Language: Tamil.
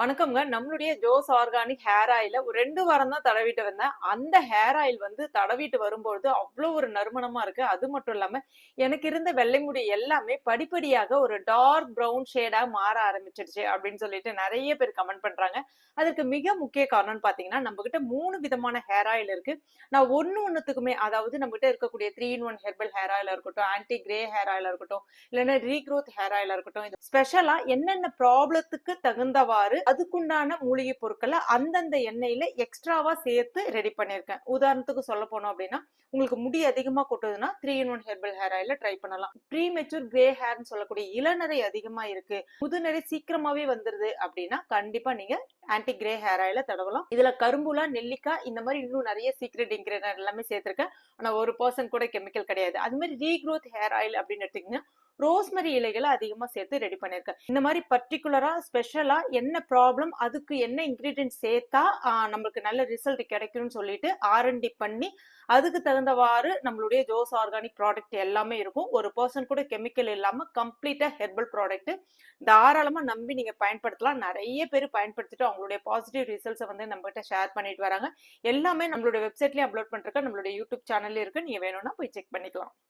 வணக்கம்ங்க. நம்மளுடைய ஜோஸ் ஆர்கானிக் ஹேர் ஆயில ஒரு ரெண்டு வாரம் தான் தடவிட்டு வந்தேன். அந்த ஹேர் ஆயில் வந்து தடவிட்டு வரும்பொழுது அவ்வளோ ஒரு நறுமணமா இருக்கு. அது மட்டும் இல்லாம எனக்கு இருந்த வெள்ளை முடி எல்லாமே படிப்படியாக ஒரு டார்க் ப்ரௌன் ஷேடா மாற ஆரம்பிச்சிடுச்சு அப்படின்னு சொல்லிட்டு நிறைய பேர் கமெண்ட் பண்றாங்க. அதுக்கு மிக முக்கிய காரணம்னு பாத்தீங்கன்னா நம்ம கிட்ட மூணு விதமான ஹேர் ஆயில் இருக்கு. நான் ஒன்னு ஒன்னுத்துக்குமே அதாவது நம்ம கிட்ட இருக்கக்கூடிய three in one herbal hair ஆயிலா இருக்கட்டும் ஆன்டி கிரே ஹேர் ஆயிலா இருக்கட்டும் இல்லைன்னா ரீக்ரோத் ஹேர் ஆயிலா இருக்கட்டும் இது ஸ்பெஷலா என்னென்ன ப்ராப்ளத்துக்கு தகுந்தவாறு அதுக்குண்டான மூலிகை பொருட்களை அந்தந்த எண்ணெயில எக்ஸ்ட்ராவா சேர்த்து ரெடி பண்ணியிருக்கேன். உதாரணத்துக்கு சொல்ல போனோம் அப்படின்னா உங்களுக்கு முடி அதிகமா கொட்டுதுன்னா three in one herbal hair ஆயில ட்ரை பண்ணலாம். ப்ரீ மெச்சூர் கிரே ஹேர்னு சொல்லக்கூடிய இளநரை அதிகமா இருக்கு. முதுநரை சீக்கிரமாவே வந்துருது அப்படின்னா கண்டிப்பா நீங்க ஆன்டி கிரே ஹேர் ஆயில தடவலாம். இதுல கரும்புலா நெல்லிக்காய் இந்த மாதிரி இன்னும் நிறைய சீக்ரெட் இன்கிரியன் எல்லாமே சேர்த்திருக்கேன். ஆனா ஒரு பர்சன் கூட கெமிக்கல் கிடையாது. அது மாதிரி ரீக்ரோத் ஹேர் ஆயில் அப்படின்னு எடுத்தீங்கன்னா ரோஸ்மரி இலைகளை அதிகமாக சேர்த்து ரெடி பண்ணியிருக்கேன். இந்த மாதிரி பர்டிகுலராக ஸ்பெஷலாக என்ன ப்ராப்ளம் அதுக்கு என்ன இன்க்ரீடியன்ட் சேர்த்தா நம்மளுக்கு நல்ல ரிசல்ட் கிடைக்கும்னு சொல்லிட்டு ஆர்என்டி பண்ணி அதுக்கு தகுந்தவாறு நம்மளுடைய ஜோஸ் ஆர்கானிக் ப்ராடக்ட் எல்லாமே இருக்கும். ஒரு பர்சன் கூட கெமிக்கல் இல்லாமல் கம்ப்ளீட்டாக ஹெர்பல் ப்ராடக்ட் தாராளமாக நம்பி நீங்கள் பயன்படுத்தலாம். நிறைய பேர் பயன்படுத்திட்டு அவங்களுடைய பாசிட்டிவ் ரிசல்ட்ஸை வந்து நம்மகிட்ட ஷேர் பண்ணிட்டு வராங்க. எல்லாமே நம்மளுடைய வெப்சைட்லேயே அப்லோட் பண்ணிருக்கேன். நம்மளுடைய யூடியூப் சேனல்ல இருக்கு. நீங்கள் வேணும்னா போய் செக் பண்ணிக்கலாம்.